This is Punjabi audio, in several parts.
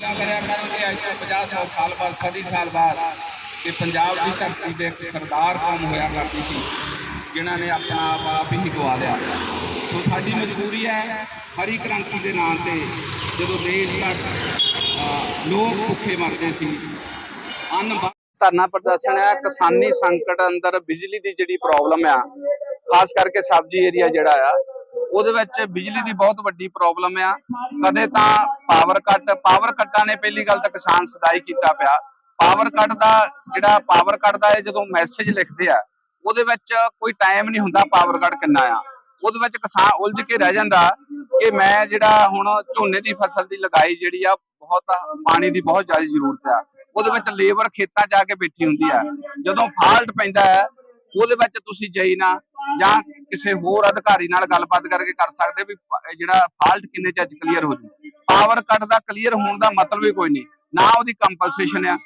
ਕਰਿਆ ਕਰਾਂਗੇ ਅੱਜ 50 ਸਾਲ ਬਾਅਦ, ਸਦੀ ਸਾਲ ਬਾਅਦ ਕਿ ਪੰਜਾਬ ਦੀ ਧਰਤੀ ਤੇ ਇੱਕ ਸਰਦਾਰ ਕੌਮ ਹੋਇਆ ਕਰਦੀ ਸੀ, ਜਿਨ੍ਹਾਂ ਨੇ ਆਪਣਾ ਆਪ ਆਪ ਹੀ ਗਵਾ ਲਿਆ। ਸੋ ਸਾਡੀ ਮਜਬੂਰੀ ਹੈ ਹਰੀ ਕ੍ਰਾਂਤੀ ਦੇ ਨਾਂ ਤੇ ਜਦੋਂ ਦੇਸ਼ ਦਾ ਲੋਕ ਭੁੱਖੇ ਮਰਦੇ ਸੀ, ਅੰਨ ਧਰਨਾ ਪ੍ਰਦਰਸ਼ਨ ਹੈ, ਕਿਸਾਨੀ ਸੰਕਟ ਅੰਦਰ ਬਿਜਲੀ ਦੀ ਜਿਹੜੀ ਪ੍ਰੋਬਲਮ ਆ, ਖਾਸ ਕਰਕੇ ਸਬਜ਼ੀ ਏਰੀਆ ਜਿਹੜਾ ਆ ਉਹਦੇ ਵਿੱਚ ਬਿਜਲੀ ਦੀ ਬਹੁਤ ਵੱਡੀ ਪ੍ਰੋਬਲਮ ਆ। ਕਦੇ ਤਾਂ ਪਾਵਰ ਕੱਟ ਪਾਵਰ ਕੱਟਾਂ ਨੇ ਪਹਿਲੀ ਗੱਲ ਤਾਂ ਕਿਸਾਨ ਸਦਾਈ ਕੀਤਾ ਪਿਆ। ਪਾਵਰ ਕੱਟ ਦਾ ਜਿਹੜਾ ਪਾਵਰ ਕੱਟ ਦਾ ਇਹ ਜਦੋਂ ਮੈਸੇਜ ਲਿਖਦੇ ਆ, ਉਹਦੇ ਵਿੱਚ ਕੋਈ ਟਾਈਮ ਨਹੀਂ ਹੁੰਦਾ ਪਾਵਰ ਕੱਟ ਕਿੰਨਾ ਆ। ਉਹਦੇ ਵਿੱਚ ਕਿਸਾਨ ਉਲਝ ਕੇ ਰਹਿ ਜਾਂਦਾ ਕਿ ਮੈਂ ਜਿਹੜਾ ਹੁਣ ਝੋਨੇ ਦੀ ਫਸਲ ਦੀ ਲਗਾਈ ਜਿਹੜੀ ਆ, ਬਹੁਤ ਪਾਣੀ ਦੀ ਬਹੁਤ ਜ਼ਿਆਦਾ ਜ਼ਰੂਰਤ ਆ। ਉਹਦੇ ਵਿੱਚ ਲੇਬਰ ਖੇਤਾਂ ਜਾ ਕੇ ਬੈਠੀ ਹੁੰਦੀ ਆ। ਜਦੋਂ ਫਾਲਟ ਪੈਂਦਾ ਹੈ ਉਹਦੇ ਵਿੱਚ ਤੁਸੀਂ ਜਈ ਨਾ ਜਾਂ ਕਿਸੇ ਹੋਰ ਅਧਿਕਾਰੀ ਨਾਲ ਗੱਲਬਾਤ ਕਰਕੇ ਕਰ ਸਕਦੇ ਵੀ ਜਿਹੜਾ ਫਾਲਟ ਕਿੰਨੇ ਚ ਅੱਜ ਕਲੀਅਰ ਹੋ ਜੂ। ਪਾਵਰ ਕੱਟ ਦਾ ਕਲੀਅਰ ਹੋਣ ਦਾ ਮਤਲਬ ਹੀ ਕੋਈ ਨਹੀਂ। ਨਾ ਉਹਦੀ ਕੰਪਨਸੇਸ਼ਨ ਆ।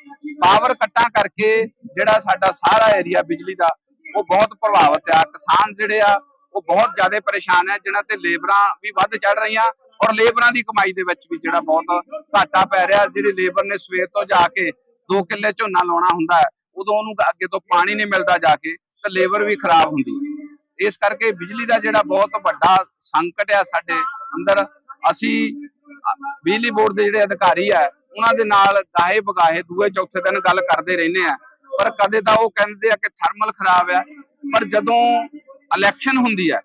ਪਾਵਰ ਕੱਟਾਂ ਕਰਕੇ ਜਿਹੜਾ ਸਾਡਾ ਸਾਰਾ ਏਰੀਆ ਬਿਜਲੀ ਦਾ, ਉਹ ਬਹੁਤ ਪ੍ਰਭਾਵਿਤ ਆ। ਕਿਸਾਨ ਜਿਹੜੇ ਆ, ਉਹ ਬਹੁਤ ਜ਼ਿਆਦਾ ਪਰੇਸ਼ਾਨ ਹੈ ਜਿਨ੍ਹਾਂ ਤੇ ਲੇਬਰਾਂ ਵੀ ਵੱਧ ਚੜ ਰਹੀਆਂ ਔਰ ਲੇਬਰਾਂ ਦੀ ਕਮਾਈ ਦੇ ਵਿੱਚ ਵੀ ਜਿਹੜਾ ਬਹੁਤ ਘਾਟਾ ਪੈ ਰਿਹਾ। ਜਿਹੜੇ ਲੇਬਰ ਨੇ ਸਵੇਰ ਤੋਂ ਜਾ ਕੇ 2 ਕਿੱਲੇ ਝੋਨਾ ਲਾਉਣਾ ਹੁੰਦਾ ਹੈ ਉਦੋਂ ਉਹਨੂੰ ਅੱਗੇ ਤੋਂ ਪਾਣੀ ਨਹੀਂ ਮਿਲਦਾ ਜਾ ਕੇ। ਤੇ ਲੇਬਰ ਵੀ ਖਰਾਬ ਹੁੰਦੀ ਹੈ। ਇਸ ਕਰਕੇ ਬਿਜਲੀ ਦਾ ਜਿਹੜਾ ਬਹੁਤ ਵੱਡਾ ਸੰਕਟ ਆ ਸਾਡੇ ਅੰਦਰ, ਅਸੀਂ ਬਿਜਲੀ ਬੋਰਡ ਦੇ ਜਿਹੜੇ ਅਧਿਕਾਰੀ ਆ, ਉਹਨਾਂ ਦੇ ਨਾਲ ਗਾਹੇ ਬਗਾਹੇ ਦੂਏ ਚੌਥੇ ਦਿਨ ਗੱਲ ਕਰਦੇ ਰਹਿੰਦੇ ਆ। ਪਰ ਕਦੇ ਤਾਂ ਉਹ ਕਹਿੰਦੇ ਆ ਕਿ ਥਰਮਲ ਖਰਾਬ ਆ, ਪਰ ਜਦੋਂ ਇਲੈਕਸ਼ਨ ਹੁੰਦੀ ਹੈ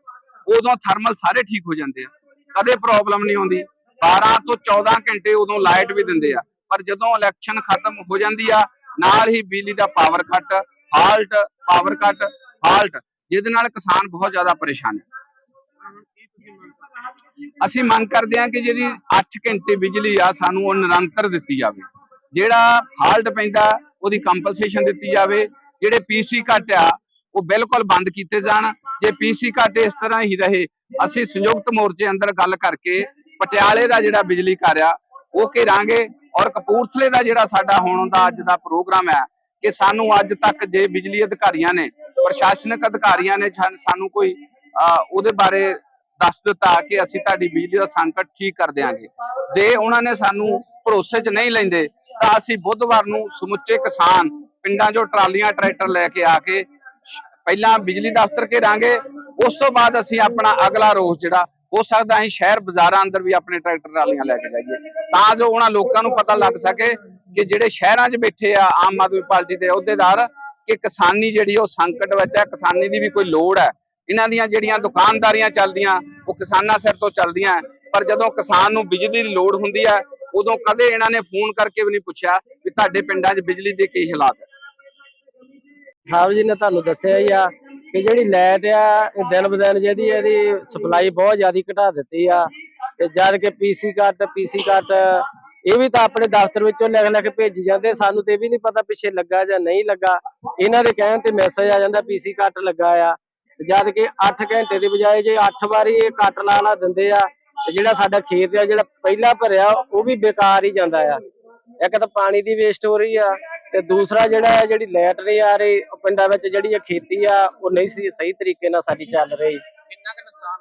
ਉਦੋਂ ਥਰਮਲ ਸਾਰੇ ਠੀਕ ਹੋ ਜਾਂਦੇ ਆ। ਕਦੇ ਪ੍ਰੋਬਲਮ ਨਹੀਂ ਆਉਂਦੀ। 12 ਤੋਂ 14 ਘੰਟੇ ਉਦੋਂ ਲਾਈਟ ਵੀ ਦਿੰਦੇ ਆ। ਪਰ ਜਦੋਂ ਇਲੈਕਸ਼ਨ ਖਤਮ ਹੋ ਜਾਂਦੀ ਆ, ਨਾਲ ਹੀ ਬਿਜਲੀ ਦਾ power cut fault power cut fault ਜਿਹਦੇ ਨਾਲ ਕਿਸਾਨ ਬਹੁਤ ਜ਼ਿਆਦਾ ਪਰੇਸ਼ਾਨ ਹੈ। ਅਸੀਂ ਮੰਗ ਕਰਦੇ ਹਾਂ ਕਿ ਜਿਹੜੀ 8 ਘੰਟੇ ਬਿਜਲੀ ਆ, ਸਾਨੂੰ ਉਹ ਨਿਰੰਤਰ ਦਿੱਤੀ ਜਾਵੇ। ਜਿਹੜਾ ਫਾਲਟ ਪੈਂਦਾ, ਉਹਦੀ ਕੰਪਨਸੇਸ਼ਨ ਦਿੱਤੀ ਜਾਵੇ। ਜਿਹੜੇ ਪੀਸੀ ਘੱਟ ਆ, ਉਹ ਬਿਲਕੁਲ ਬੰਦ ਕੀਤੇ ਜਾਣ। ਜੇ ਪੀਸੀ ਘੱਟ ਇਸ ਤਰ੍ਹਾਂ ਹੀ ਰਹੇ, ਅਸੀਂ ਸੰਯੁਕਤ ਮੋਰਚੇ ਅੰਦਰ ਗੱਲ ਕਰਕੇ ਪਟਿਆਲੇ ਦਾ ਜਿਹੜਾ ਬਿਜਲੀ ਘਰ ਆ, ਉਹ ਘੇਰਾਂਗੇ ਔਰ ਕਪੂਰਥਲੇ ਦਾ ਜਿਹੜਾ ਸਾਡਾ ਹੁਣ ਦਾ ਅੱਜ ਦਾ ਪ੍ਰੋਗਰਾਮ ਹੈ ਕਿ ਸਾਨੂੰ ਅੱਜ ਤੱਕ ਜੇ ਬਿਜਲੀ ਅਧਿਕਾਰੀਆਂ ਨੇ ਪ੍ਰਸ਼ਾਸਨਿਕ ਅਧਿਕਾਰੀਆਂ ਨੇ ਸਾਨੂੰ ਕੋਈ ਅਹ, ਉਹਦੇ ਬਾਰੇ ਦੱਸ ਦਿੱਤਾ ਕਿ ਅਸੀਂ ਤੁਹਾਡੀ ਬਿਜਲੀ ਦਾ ਸੰਕਟ ਠੀਕ ਕਰ ਦਿਆਂਗੇ। ਜੇ ਉਹਨਾਂ ਨੇ ਸਾਨੂੰ ਭਰੋਸੇ 'ਚ ਨਹੀਂ ਲੈਂਦੇ ਤਾਂ ਅਸੀਂ ਬੁੱਧਵਾਰ ਨੂੰ ਸਮੁੱਚੇ ਕਿਸਾਨ ਪਿੰਡਾਂ 'ਚੋਂ ਟਰਾਲੀਆਂ ਟਰੈਕਟਰ ਲੈ ਕੇ ਆ ਕੇ ਪਹਿਲਾਂ ਬਿਜਲੀ ਦਫ਼ਤਰ ਘੇਰਾਂਗੇ ਉਸ ਤੋਂ ਬਾਅਦ ਅਸੀਂ ਆਪਣਾ ਅਗਲਾ ਰੋਸ ਜਿਹੜਾ ਹੋ ਸਕਦਾ ਅਸੀਂ ਸ਼ਹਿਰ ਬਾਜ਼ਾਰਾਂ ਅੰਦਰ ਵੀ ਆਪਣੇ ਟਰੈਕਟਰ ਟਰਾਲੀਆਂ ਲੈ ਕੇ ਜਾਈਏ। ਤਾਂ ਜੋ ਉਹਨਾਂ ਲੋਕਾਂ ਨੂੰ ਪਤਾ ਲੱਗ ਸਕੇ ਕਿ ਜਿਹੜੇ ਸ਼ਹਿਰਾਂ 'ਚ ਬੈਠੇ ਆ, ਆਮ ਆਦਮੀ ਪਾਰਟੀ ਦੇ ਅਹੁਦੇਦਾਰ ਕਿ ਕਿਸਾਨੀ ਜਿਹੜੀ ਉਹ ਸੰਕਟ ਵਿੱਚ ਹੈ, ਕਿਸਾਨੀ ਦੀ ਵੀ ਕੋਈ ਲੋੜ ਹੈ। ਇਹਨਾਂ ਦੀਆਂ ਜਿਹੜੀਆਂ ਦੁਕਾਨਦਾਰੀਆਂ ਚੱਲਦੀਆਂ, ਉਹ ਕਿਸਾਨਾਂ ਸਿਰ ਤੋਂ ਚੱਲਦੀਆਂ ਪਰ ਜਦੋਂ ਕਿਸਾਨ ਨੂੰ ਬਿਜਲੀ ਦੀ ਲੋੜ ਹੁੰਦੀ ਹੈ, ਉਦੋਂ ਕਦੇ ਇਹਨਾਂ ਨੇ ਫੋਨ ਕਰਕੇ ਵੀ ਨਹੀਂ ਪੁੱਛਿਆ ਕਿ ਤੁਹਾਡੇ ਪਿੰਡਾਂ 'ਚ ਬਿਜਲੀ ਦੇ ਕੀ ਹਾਲਾਤ ਹੈ। ਸਾਹਿਬ ਜੀ ਨੇ ਤੁਹਾਨੂੰ ਦੱਸਿਆ ਹੀ ਆ ਕਿ ਜਿਹੜੀ ਲਾਈਟ ਆ, ਇਹ ਦਿਨ ਬਦਨ ਜਿਹਦੀ ਇਹਦੀ ਸਪਲਾਈ ਬਹੁਤ ਜ਼ਿਆਦਾ ਘਟਾ ਦਿੱਤੀ ਆ। ਤੇ ਜਦ ਕਿ ਪੀਸੀ ਕੱਟ ਪੀਸੀ ਕੱਟ ਇਹ ਵੀ ਤਾਂ ਆਪਣੇ ਦਫ਼ਤਰ ਵਿੱਚੋਂ ਲਿਖ ਲਿਖ ਭੇਜੀ ਜਾਂਦੇ। ਸਾਨੂੰ ਤੇ ਵੀ ਨਹੀਂ ਪਤਾ ਪਿੱਛੇ ਲੱਗਾ ਜਾਂ ਨਹੀਂ ਲੱਗਾ। ਇਹਨਾਂ ਦੇ ਕਹਿਣ ਤੇ ਮੈਸੇਜ ਆ ਜਾਂਦਾ ਪੀਸੀ ਕੱਟ ਲੱਗਾ ਆ। ਤੇ ਜਦ ਕਿ 8 ਘੰਟੇ ਦੀ ਬਜਾਏ ਜੇ 8 ਵਾਰੀ ਇਹ ਕੱਟ ਲਾ ਲਾ ਦਿੰਦੇ ਆ, ਤੇ ਜਿਹੜਾ ਸਾਡਾ ਖੇਤ ਆ, ਜਿਹੜਾ ਪਹਿਲਾਂ ਭਰਿਆ, ਉਹ ਵੀ ਬੇਕਾਰ ਹੀ ਜਾਂਦਾ ਆ। ਇੱਕ ਤਾਂ ਪਾਣੀ ਦੀ ਵੇਸਟ ਹੋ ਰਹੀ ਆ, ਤੇ ਦੂਸਰਾ ਜਿਹੜਾ ਹੈ ਜਿਹੜੀ ਲਾਈਟ ਨਹੀਂ ਆ ਰਹੀ ਪਿੰਡਾਂ ਵਿੱਚ ਜਿਹੜੀ ਇਹ ਖੇਤੀ ਆ, ਉਹ ਨਹੀਂ ਸੀ ਸਹੀ ਤਰੀਕੇ ਨਾਲ ਸਾਡੀ ਚੱਲ ਰਹੀ। ਕਿੰਨਾ ਕੁ ਨੁਕਸਾਨ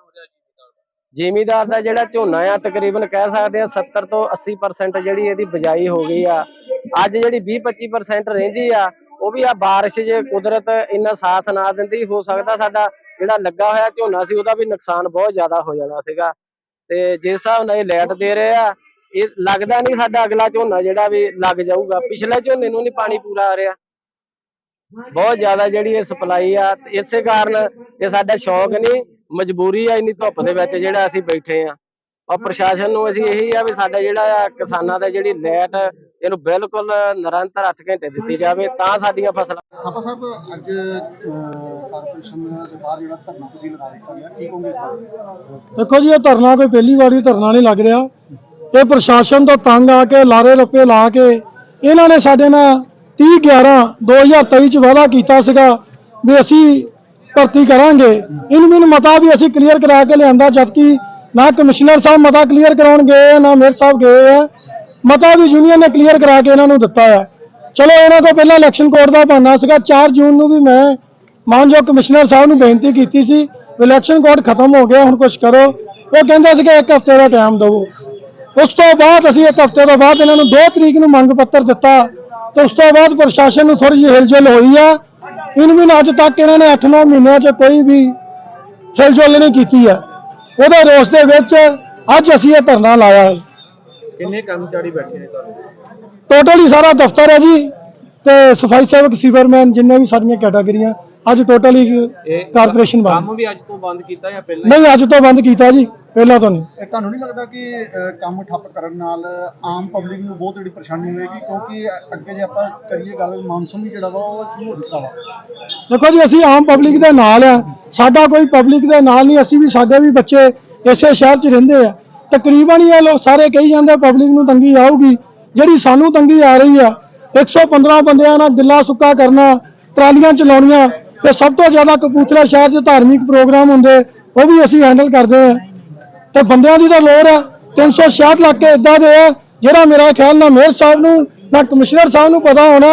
ਜ਼ਿਮੀਦਾਰ ਦਾ ਜਿਹੜਾ ਝੋਨਾ ਆ, ਤਕਰੀਬਨ ਕਹਿ ਸਕਦੇ ਆ 70 ਤੋਂ 80% ਜਿਹੜੀ ਇਹਦੀ ਬਜਾਈ ਹੋ ਗਈ ਆ। ਅੱਜ ਜਿਹੜੀ 20-25% ਰਹਿੰਦੀ ਆ, ਉਹ ਵੀ ਆ ਬਾਰਿਸ਼ ਜੇ ਕੁਦਰਤ ਇੰਨਾ ਸਾਥ ਨਾ ਦਿੰਦੀ, ਹੋ ਸਕਦਾ ਸਾਡਾ ਜਿਹੜਾ ਲੱਗਾ ਹੋਇਆ ਝੋਨਾ ਸੀ, ਉਹਦਾ ਵੀ ਨੁਕਸਾਨ ਬਹੁਤ ਜ਼ਿਆਦਾ ਹੋ ਜਾਣਾ ਸੀਗਾ। ਤੇ ਜਿਸ ਹਿਸਾਬ ਨਾਲ ਇਹ ਲੈਟ ਦੇ ਰਹੇ ਆ, ਇਹ ਲੱਗਦਾ ਨਹੀਂ ਸਾਡਾ ਅਗਲਾ ਝੋਨਾ ਜਿਹੜਾ ਵੀ ਲੱਗ ਜਾਊਗਾ। ਪਿਛਲੇ ਝੋਨੇ ਨੂੰ ਨਹੀਂ ਪਾਣੀ ਪੂਰਾ ਆ ਰਿਹਾ। ਬਹੁਤ ਜ਼ਿਆਦਾ ਜਿਹੜੀ ਇਹ ਸਪਲਾਈ ਆ, ਇਸੇ ਕਾਰਨ ਇਹ ਸਾਡਾ ਸ਼ੌਕ ਨਹੀਂ ਮਜਬੂਰੀ ਆ ਇੰਨੀ ਧੁੱਪ ਦੇ ਵਿੱਚ ਜਿਹੜਾ ਅਸੀਂ ਬੈਠੇ ਆ। ਔਰ ਪ੍ਰਸ਼ਾਸਨ ਨੂੰ ਅਸੀਂ ਇਹੀ ਆ ਵੀ ਸਾਡਾ ਜਿਹੜਾ ਆ ਕਿਸਾਨਾਂ ਦਾ ਜਿਹੜੀ ਲਾਈਟ ਇਹਨੂੰ ਬਿਲਕੁਲ ਨਿਰੰਤਰ 8 ਘੰਟੇ ਦਿੱਤੀ ਜਾਵੇ ਤਾਂ ਸਾਡੀਆਂ ਫਸਲਾਂ ਥਾਪਾ ਸਾਹਿਬ ਅੱਜ ਅਹ, ਕਾਰਪੋਰੇਸ਼ਨ ਦੇ ਬਾਹਰ ਜਿਹੜਾ ਧਰਨਾ ਤੁਸੀਂ ਲਗਾ ਦਿੱਤਾ ਗਿਆ ਕੀ ਕਹੋਗੇ ਇਸ ਬਾਰੇ? ਦੇਖੋ ਜੀ ਇਹ ਧਰਨਾ ਕੋਈ ਪਹਿਲੀ ਵਾਰੀ ਧਰਨਾ ਨਹੀਂ ਲੱਗ ਰਿਹਾ। ਇਹ ਪ੍ਰਸ਼ਾਸਨ ਤੋਂ ਤੰਗ ਆ ਕੇ ਲਾਰੇ ਲੱਪੇ ਲਾ ਕੇ ਇਹਨਾਂ ਨੇ ਸਾਡੇ ਨਾਲ 30 11 2023 ਚ ਵਾਅਦਾ ਕੀਤਾ ਸੀਗਾ ਵੀ ਅਸੀਂ ਭਰਤੀ ਕਰਾਂਗੇ। ਇਹਨੂੰ ਮੈਨੂੰ ਮਤਾ ਵੀ ਅਸੀਂ ਕਲੀਅਰ ਕਰਾ ਕੇ ਲਿਆਂਦਾ, ਜਦਕਿ ਨਾ ਕਮਿਸ਼ਨਰ ਸਾਹਿਬ ਮਤਾ ਕਲੀਅਰ ਕਰਾਉਣ ਗਏ ਆ ਨਾ ਮੇਅਰ ਸਾਹਿਬ ਗਏ ਆ। ਮਤਾ ਵੀ ਯੂਨੀਅਨ ਨੇ ਕਲੀਅਰ ਕਰਾ ਕੇ ਇਹਨਾਂ ਨੂੰ ਦਿੱਤਾ ਆ। ਚਲੋ, ਇਹਨਾਂ ਤੋਂ ਪਹਿਲਾਂ ਇਲੈਕਸ਼ਨ ਕੋਡ ਦਾ ਬਹਾਨਾ ਸੀਗਾ। 4 ਜੂਨ ਨੂੰ ਵੀ ਮੈਂ ਮਾਨਯੋਗ ਕਮਿਸ਼ਨਰ ਸਾਹਿਬ ਨੂੰ ਬੇਨਤੀ ਕੀਤੀ ਸੀ ਇਲੈਕਸ਼ਨ ਕੋਡ ਖਤਮ ਹੋ ਗਿਆ, ਹੁਣ ਕੁਝ ਕਰੋ। ਉਹ ਕਹਿੰਦਾ ਸੀਗਾ ਇੱਕ ਹਫ਼ਤੇ ਦਾ ਟਾਈਮ ਦਿਓ ਉਸ ਤੋਂ ਬਾਅਦ ਅਸੀਂ ਇੱਕ ਹਫ਼ਤੇ ਤੋਂ ਬਾਅਦ ਇਹਨਾਂ ਨੂੰ 2 ਤਰੀਕ ਨੂੰ ਮੰਗ ਪੱਤਰ ਦਿੱਤਾ। ਤੇ ਉਸ ਤੋਂ ਬਾਅਦ ਪ੍ਰਸ਼ਾਸਨ ਨੂੰ ਥੋੜੀ ਜਿਹੀ ਹਿਲਜੁਲ ਹੋਈ ਆ। ਇਨ ਵੀ ਅੱਜ ਤੱਕ ਇਹਨਾਂ ਨੇ 8-9 ਮਹੀਨਿਆਂ 'ਚ ਕੋਈ ਵੀ ਹਿਲਜੁਲ ਨਹੀਂ ਕੀਤੀ ਆ ਉਹਦੇ ਰੋਸ ਦੇ ਵਿੱਚ ਅੱਜ ਅਸੀਂ ਇਹ ਧਰਨਾ ਲਾਇਆ ਹੈ। ਕਿੰਨੇ ਕਰਮਚਾਰੀ ਬੈਠੇ ਨੇ ਟੋਟਲ ਹੀ ਸਾਰਾ ਦਫ਼ਤਰ ਹੈ ਜੀ ਤੇ ਸਫ਼ਾਈ ਸੇਵਕ ਸੀਵਰਮੈਨ ਜਿੰਨੇ ਵੀ ਸਾਡੀਆਂ ਕੈਟਾਗਰੀਆਂ ਅੱਜ ਟੋਟਲ ਹੀ ਕਾਰਪੋਰੇਸ਼ਨ ਬੰਦ। ਕੰਮ ਵੀ ਅੱਜ ਤੋਂ ਬੰਦ ਕੀਤਾ ਜਾਂ ਪਹਿਲਾਂ ਨਹੀਂ ਅੱਜ ਤੋਂ ਬੰਦ ਕੀਤਾ ਜੀ। ਪਹਿਲਾਂ ਤੋਂ ਨਹੀਂ। ਇਹ ਤੁਹਾਨੂੰ ਨਹੀਂ ਲੱਗਦਾ ਕਿ ਅਹ, ਕੰਮ ਠੱਪ ਕਰਨ ਨਾਲ ਆਮ ਪਬਲਿਕ ਨੂੰ ਬਹੁਤ ਜਿਹੜੀ ਪਰੇਸ਼ਾਨੀ ਹੋਏਗੀ? ਕਿਉਂਕਿ ਅੱਗੇ ਜੇ ਆਪਾਂ ਕਰੀਏ ਗੱਲ ਮਾਨਸੂਨ ਵੀ ਜਿਹੜਾ ਵਾ ਉਹ ਸ਼ੁਰੂ ਹੋ ਚੁੱਕਾ ਵਾ। ਦੇਖੋ ਜੀ ਅਸੀਂ ਆਮ ਪਬਲਿਕ ਦੇ ਨਾਲ ਆ। ਸਾਡਾ ਕੋਈ ਪਬਲਿਕ ਦੇ ਨਾਲ ਨਹੀਂ ਅਸੀਂ ਵੀ ਸਾਡੇ ਵੀ ਬੱਚੇ ਇਸੇ ਸ਼ਹਿਰ 'ਚ ਰਹਿੰਦੇ ਆ। ਤਕਰੀਬਨ ਹੀ ਇਹ ਲੋਕ ਸਾਰੇ ਕਹੀ ਜਾਂਦੇ ਪਬਲਿਕ ਨੂੰ ਤੰਗੀ ਆਊਗੀ। ਜਿਹੜੀ ਸਾਨੂੰ ਤੰਗੀ ਆ ਰਹੀ ਆ 115 ਬੰਦਿਆਂ ਨਾਲ ਗਿੱਲਾ ਸੁੱਕਾ ਕਰਨਾ ਟਰਾਲੀਆਂ ਚਲਾਉਣੀਆਂ ਤੇ ਸਭ ਤੋਂ ਜ਼ਿਆਦਾ ਕਪੂਰਥਲਾ ਸ਼ਹਿਰ 'ਚ ਧਾਰਮਿਕ ਪ੍ਰੋਗਰਾਮ ਹੁੰਦੇ ਉਹ ਵੀ ਅਸੀਂ ਹੈਂਡਲ ਕਰਦੇ ਆ। ਤੇ ਬੰਦਿਆਂ ਦੀ ਤਾਂ ਲੋੜ ਆ। 366 ਇਲਾਕੇ ਇਦਾਂ ਦੇ ਆ, ਜਿਹੜਾ ਮੇਰਾ ਖਿਆਲ ਨਾ ਮੇਅਰ ਸਾਹਿਬ ਨੂੰ, ਨਾ ਕਮਿਸ਼ਨਰ ਸਾਹਿਬ ਨੂੰ ਪਤਾ ਹੋਣਾ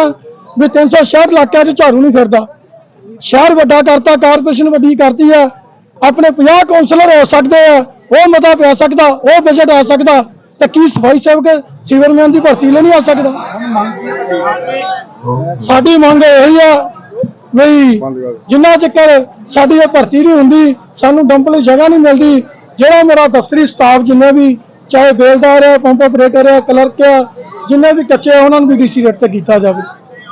ਵੀ 366 ਇਲਾਕਿਆਂ 'ਚ ਝਾੜੂ ਨਹੀਂ ਫਿਰਦਾ। ਸ਼ਹਿਰ ਵੱਡਾ ਕਰਤਾ, ਕਾਰਪੋਰੇਸ਼ਨ ਵੱਡੀ ਕਰਤੀ ਆ। ਆਪਣੇ 50 ਕਾਉਂਸਲਰ ਹੋ ਸਕਦੇ ਆ, ਉਹ ਮਤਾ ਪੈ ਸਕਦਾ, ਉਹ ਬਜਟ ਆ ਸਕਦਾ, ਤੇ ਕੀ ਸਫ਼ਾਈ ਸੇਵਕ, ਸੀਵਰਮੈਨ ਦੀ ਭਰਤੀ ਲਈ ਨਹੀਂ ਆ ਸਕਦਾ? ਸਾਡੀ ਮੰਗ ਇਹੀ ਆ ਵੀ ਜਿੰਨਾ ਚਿਰ ਸਾਡੀ ਇਹ ਭਰਤੀ ਨਹੀਂ ਹੁੰਦੀ, ਸਾਨੂੰ ਡੰਪ ਜਗ੍ਹਾ ਨਹੀਂ ਮਿਲਦੀ ਜਿਹੜਾ ਮੇਰਾ ਦਫ਼ਤਰੀ ਸਟਾਫ ਜਿੰਨੇ ਵੀ ਚਾਹੇ ਬੇਲਦਾਰ ਹੈ ਪੰਪ ਆਪਰੇਟਰ ਹੈ ਕਲਰਕ ਹੈ ਜਿੰਨੇ ਵੀ ਕੱਚੇ ਆ, ਉਹਨਾਂ ਨੂੰ ਵੀ ਡੀਸੀ ਰੇਟ ਤੇ ਕੀਤਾ ਜਾਵੇ।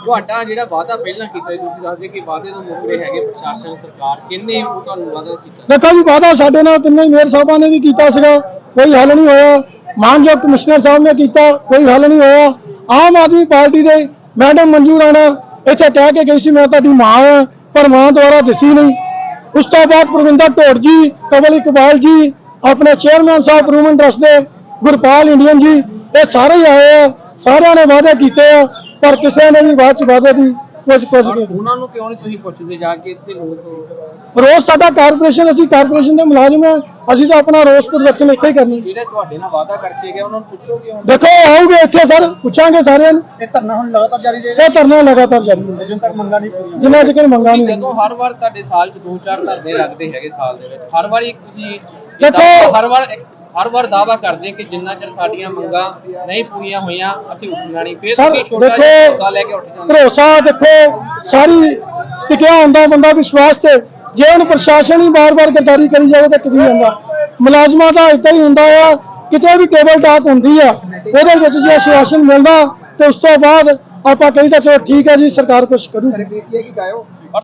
ਤੁਹਾਡਾ ਜਿਹੜਾ ਵਾਅਦਾ ਪਹਿਲਾਂ ਕੀਤਾ ਸੀ ਤੁਸੀਂ ਦੱਸਦੇ ਕਿ ਵਾਅਦੇ ਤੋਂ ਮੁਕਰੇ ਹੈਗੇ ਪ੍ਰਸ਼ਾਸਨ ਸਰਕਾਰ ਕਿੰਨੇ ਉਹ ਤੁਹਾਨੂੰ ਵਾਅਦਾ ਕੀਤਾ? ਦੇਖੋ ਜੀ ਵਾਅਦਾ ਸਾਡੇ ਨਾਲ ਤਿੰਨੇ ਹੀ ਮੇਅਰ ਸਾਹਿਬਾਂ ਨੇ ਵੀ ਕੀਤਾ ਸੀਗਾ ਕੋਈ ਹੱਲ ਨਹੀਂ ਹੋਇਆ। ਮਾਨਯੋਗ ਕਮਿਸ਼ਨਰ ਸਾਹਿਬ ਨੇ ਕੀਤਾ ਕੋਈ ਹੱਲ ਨਹੀਂ ਹੋਇਆ। ਆਮ ਆਦਮੀ ਪਾਰਟੀ ਦੇ ਮੈਡਮ ਮੰਜੂ ਰਾਣਾ ਇੱਥੇ ਕਹਿ ਕੇ ਗਈ ਸੀ ਮੈਂ ਤੁਹਾਡੀ ਮਾਂ ਆ ਪਰ ਮਾਂ ਦੁਆਰਾ ਦਿਸੀ ਨਹੀਂ। ਉਸ ਤੋਂ ਬਾਅਦ ਪ੍ਰਵਿੰਦਰ ਢੋੜ ਜੀ, ਕਵਲ ਇਕਬਾਲ ਜੀ, ਆਪਣੇ ਚੇਅਰਮੈਨ ਸਾਹਿਬ ਪ੍ਰੂਵਨ ਟਰਸਟ ਦੇ ਗੁਰਪਾਲ ਇੰਡੀਅਨ ਜੀ, ਇਹ ਸਾਰੇ ਹੀ ਆਏ ਆ, ਸਾਰਿਆਂ ਨੇ ਵਾਅਦੇ ਕੀਤੇ ਆ, ਪਰ ਕਿਸੇ ਨੇ ਵੀ ਬਾਅਦ ਚ ਵਾਅਦੇ ਦੀ ਕੁਝ ਕੁਝ ਨਹੀਂ ਉਹਨਾਂ ਨੂੰ ਕਿਉਂ ਨਹੀਂ ਤੁਸੀਂ ਪੁੱਛਦੇ ਜਾ ਕੇ ਇੱਥੇ ਲੋਕ? ਰੋਜ਼ ਸਾਡਾ ਕਾਰਪੋਰੇਸ਼ਨ ਅਸੀਂ ਕਾਰਪੋਰੇਸ਼ਨ ਦੇ ਮੁਲਾਜ਼ਮ ਆ ਅਸੀਂ ਤਾਂ ਆਪਣਾ ਰੋਸ ਪ੍ਰਦਰਸ਼ਨ ਇੱਥੇ ਹੀ ਕਰਨੀ। ਜਿਹੜੇ ਤੁਹਾਡੇ ਨਾਲ ਵਾਅਦਾ ਕਰਕੇ ਗਏ ਉਹਨਾਂ ਨੂੰ ਪੁੱਛੋਗੇ ਹੁਣ ਦੇਖੋ ਆਉਗੇ ਇੱਥੇ ਸਰ ਪੁੱਛਾਂਗੇ ਸਾਰਿਆਂ ਨੂੰ। ਇਹ ਧਰਨਾ ਹੁਣ ਲਗਾਤਾਰ ਜਾਰੀ ਰਹੇਗਾ ਇਹ ਧਰਨਾ ਲਗਾਤਾਰ ਜਾਰੀ ਹੈ ਜਿੰਨ ਤੱਕ ਮੰਗਾਂ ਨਹੀਂ ਪੂਰੀਆਂ। ਜਿੰਨਾ ਚਿਰ ਮੰਗਾ ਨਹੀਂ ਜਦੋਂ ਹਰ ਵਾਰ ਤੁਹਾਡੇ ਸਾਲ 'ਚ ਦੋ ਚਾਰ ਧਰਨੇ ਲੱਗਦੇ ਹੈਗੇ ਸਾਲ ਦੇ ਵਿੱਚ ਹਰ ਵਾਰੀ ਤੁਸੀਂ ਦੇਖੋ- ਹਰ ਵਾਰ ਹਰ ਵਾਰ ਦਾਵਾ ਕਰਦੇ ਕਿ ਜਿੰਨਾ ਚਿਰ ਸਾਡੀਆਂ ਮੰਗਾਂ ਨਹੀਂ ਪੂਰੀਆਂ ਹੋਈਆਂ ਅਸੀਂ ਉੱਠਣਾ ਨਹੀਂ। ਫਿਰ ਸਰ ਤੁਸੀਂ ਛੋਟਾ ਜਿਹਾ ਹਿੱਸਾ ਲੈ ਕੇ ਉੱਠ ਜਾਂਦੇ। ਭਰੋਸਾ ਦੇਖੋ ਸਾਰੀ ਟਿਕਿਆ ਹੁੰਦਾ ਬੰਦਾ ਵਿਸ਼ਵਾਸ ਤੇ। ਜੇ ਹੁਣ ਪ੍ਰਸ਼ਾਸਨ ਹੀ ਬਾਰ-ਬਾਰ ਗਰਦਾਰੀ ਕਰੀ ਜਾਵੇ ਤਾਂ ਕਿੱਥੇ ਜਾਂਦਾ। ਮੁਲਾਜ਼ਮਾਂ ਦਾ ਇਦਾਂ ਹੀ ਹੁੰਦਾ ਆ ਕਿਤੇ ਵੀ ਟੇਬਲ ਟਾਕ ਹੁੰਦੀ ਆ ਉਹਦੇ ਵਿੱਚ ਜੇ ਆਸ਼ਵਾਸਨ ਮਿਲਦਾ ਤੇ ਉਸ ਤੋਂ ਬਾਅਦ ਆਪਾਂ ਕਹੀਦਾ ਚਲੋ ਠੀਕ ਹੈ ਜੀ ਸਰਕਾਰ ਕੁਝ ਕਰੂਗੀ। ਕੀ ਹੈ ਕਿ ਗਾਇਓ